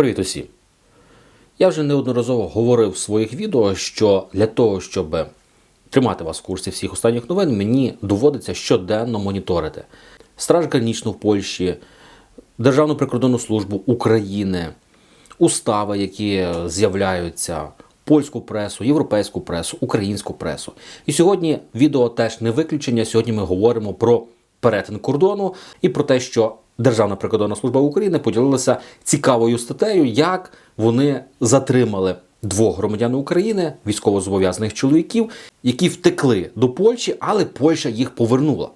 Привіт усім! Я вже неодноразово говорив в своїх відео, що для того, щоб тримати вас в курсі всіх останніх новин, мені доводиться щоденно моніторити Страж Гранічну в Польщі, Державну прикордонну службу України, устави, які з'являються, польську пресу, європейську пресу, українську пресу. І сьогодні відео теж не виключення. Сьогодні ми говоримо про перетин кордону і про те, що Державна прикордонна служба України поділилася цікавою статтею, як вони затримали двох громадян України, військовозобов'язаних чоловіків, які втекли до Польщі, але Польща їх повернула.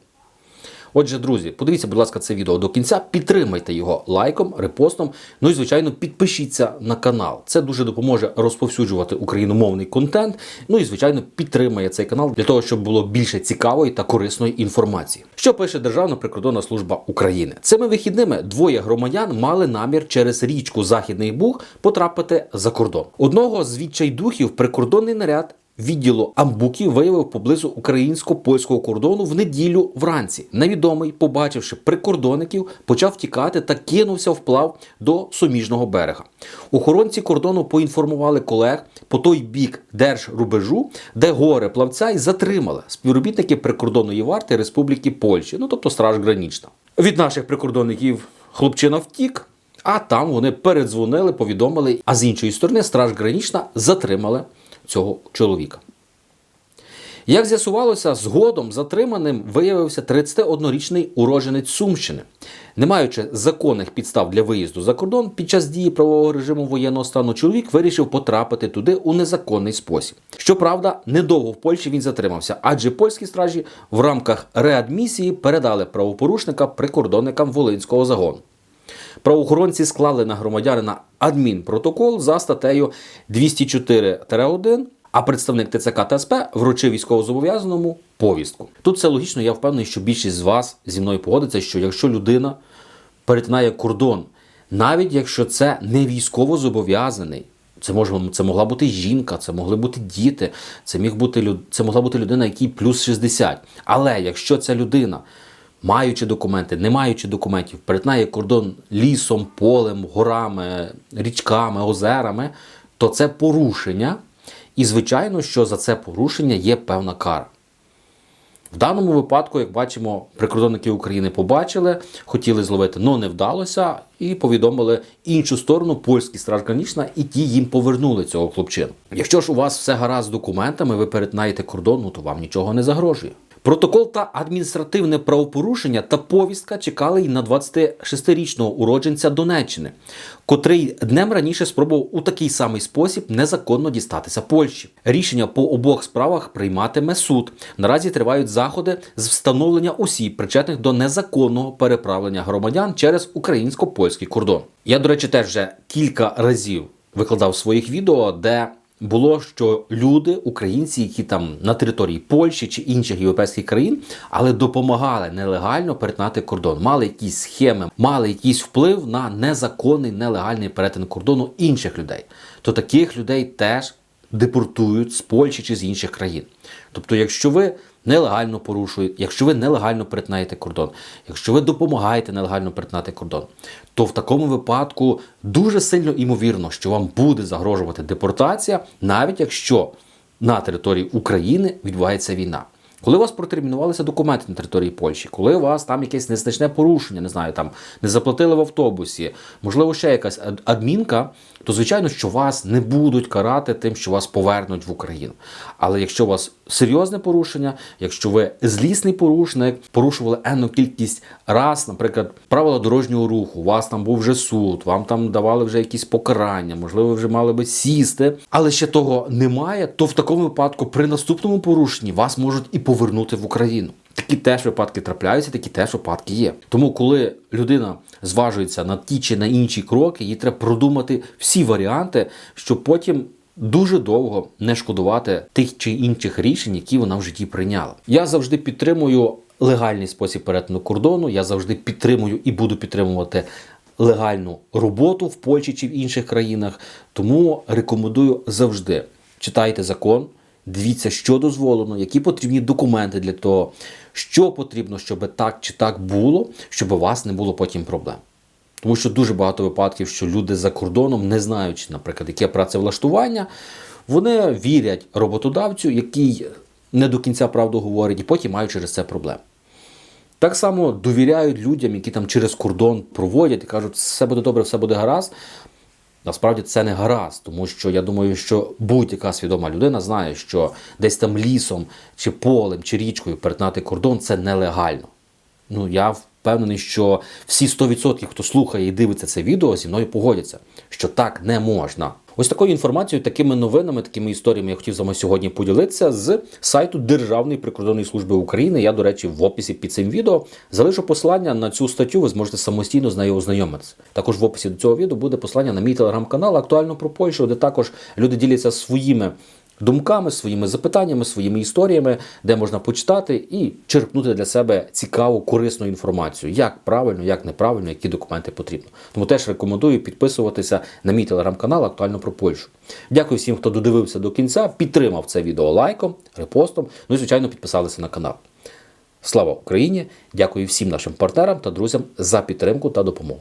Отже, друзі, подивіться, будь ласка, це відео до кінця. Підтримайте його лайком, репостом. Ну і звичайно, підпишіться на канал. Це дуже допоможе розповсюджувати україномовний контент. Ну і звичайно, підтримає цей канал для того, щоб було більше цікавої та корисної інформації. Що пише Державна прикордонна служба України? Цими вихідними двоє громадян мали намір через річку Західний Буг потрапити за кордон. Одного з відчайдухів прикордонний наряд відділу Амбуки виявив поблизу українсько-польського кордону в неділю вранці. Невідомий, побачивши прикордонників, почав тікати та кинувся вплав до суміжного берега. Охоронці кордону поінформували колег по той бік держрубежу, де горе плавця і затримали співробітники прикордонної варти Республіки Польщі, ну тобто Страж Гранічна. Від наших прикордонників хлопчина втік. А там вони передзвонили, повідомили, а з іншої сторони Страж Гранічна затримали цього чоловіка. Як з'ясувалося, згодом затриманим виявився 31-річний уродженець Сумщини. Не маючи законних підстав для виїзду за кордон під час дії правового режиму воєнного стану, чоловік вирішив потрапити туди у незаконний спосіб. Щоправда, недовго в Польщі він затримався, адже польські стражі в рамках реадмісії передали правопорушника прикордонникам Волинського загону. Правоохоронці склали на громадянина адмінпротокол за статтею 204-1, а представник ТЦК та СП вручив військовозобов'язаному повістку. Тут все логічно, я впевнений, що більшість з вас зі мною погодиться, що якщо людина перетинає кордон, навіть якщо це не військовозобов'язаний, це може це могла бути жінка, це могли бути діти, це міг бути це могла бути людина, якій плюс 60. Але якщо ця людина маючи документи, не маючи документів, перетинає кордон лісом, полем, горами, річками, озерами, то це порушення. І, звичайно, що за це порушення є певна кара. В даному випадку, як бачимо, прикордонники України побачили, хотіли зловити, але не вдалося, і повідомили іншу сторону, польський страж гранічна, і ті їм повернули цього хлопчину. Якщо ж у вас все гаразд з документами, ви перетинаєте кордон, ну то вам нічого не загрожує. Протокол та адміністративне правопорушення та повістка чекали й на 26-річного уродженця Донеччини, котрий днем раніше спробував у такий самий спосіб незаконно дістатися Польщі. Рішення по обох справах прийматиме суд. Наразі тривають заходи з встановлення осіб, причетних до незаконного переправлення громадян через українсько-польський кордон. Я, до речі, теж вже кілька разів викладав своїх відео, де було, що люди, українці, які там на території Польщі чи інших європейських країн, але допомагали нелегально перетинати кордон, мали якісь схеми, мали якийсь вплив на незаконний нелегальний перетин кордону інших людей. То таких людей теж депортують з Польщі чи з інших країн. Тобто, якщо ви нелегально порушуєте, якщо ви нелегально перетинаєте кордон, якщо ви допомагаєте нелегально перетинати кордон, то в такому випадку дуже сильно імовірно, що вам буде загрожувати депортація, навіть якщо на території України відбувається війна. Коли у вас протермінувалися документи на території Польщі, коли у вас там якесь незначне порушення, не знаю, там не заплатили в автобусі, можливо, ще якась адмінка, то звичайно, що вас не будуть карати тим, що вас повернуть в Україну. Але якщо у вас серйозне порушення, якщо ви злісний порушник, порушували енну кількість раз, наприклад, правила дорожнього руху, у вас там був вже суд, вам там давали вже якісь покарання, можливо, ви вже мали би сісти, але ще того немає, то в такому випадку при наступному порушенні вас можуть і повернути в Україну. Такі теж випадки трапляються, такі теж випадки є. Тому, коли людина зважується на ті чи на інші кроки, їй треба продумати всі варіанти, щоб потім дуже довго не шкодувати тих чи інших рішень, які вона в житті прийняла. Я завжди підтримую легальний спосіб перетину кордону. Я завжди підтримую і буду підтримувати легальну роботу в Польщі чи в інших країнах. Тому рекомендую завжди читайте закон. Дивіться, що дозволено, які потрібні документи для того, що потрібно, щоб так чи так було, щоб у вас не було потім проблем. Тому що дуже багато випадків, що люди за кордоном, не знаючи, наприклад, яке працевлаштування, вони вірять роботодавцю, який не до кінця правду говорить, і потім мають через це проблем. Так само довіряють людям, які там через кордон проводять і кажуть, все буде добре, все буде гаразд. Насправді це не гаразд, тому що я думаю, що будь-яка свідома людина знає, що десь там лісом, чи полем, чи річкою перетнати кордон це нелегально. Ну я впевнений, що всі 100%, хто слухає і дивиться це відео, зі мною погодяться, що так не можна. Ось такою інформацією, такими новинами, такими історіями я хотів з вами сьогодні поділитися з сайту Державної прикордонної служби України. Я, до речі, в описі під цим відео залишу посилання на цю статтю. Ви зможете самостійно з нею ознайомитися. Також в описі до цього відео буде посилання на мій телеграм-канал актуально про Польщу, де також люди діляться своїми думками, своїми запитаннями, своїми історіями, де можна почитати і черпнути для себе цікаву, корисну інформацію, як правильно, як неправильно, які документи потрібно. Тому теж рекомендую підписуватися на мій телеграм-канал актуально про Польщу. Дякую всім, хто додивився до кінця, підтримав це відео лайком, репостом, ну і звичайно підписалися на канал. Слава Україні! Дякую всім нашим партнерам та друзям за підтримку та допомогу.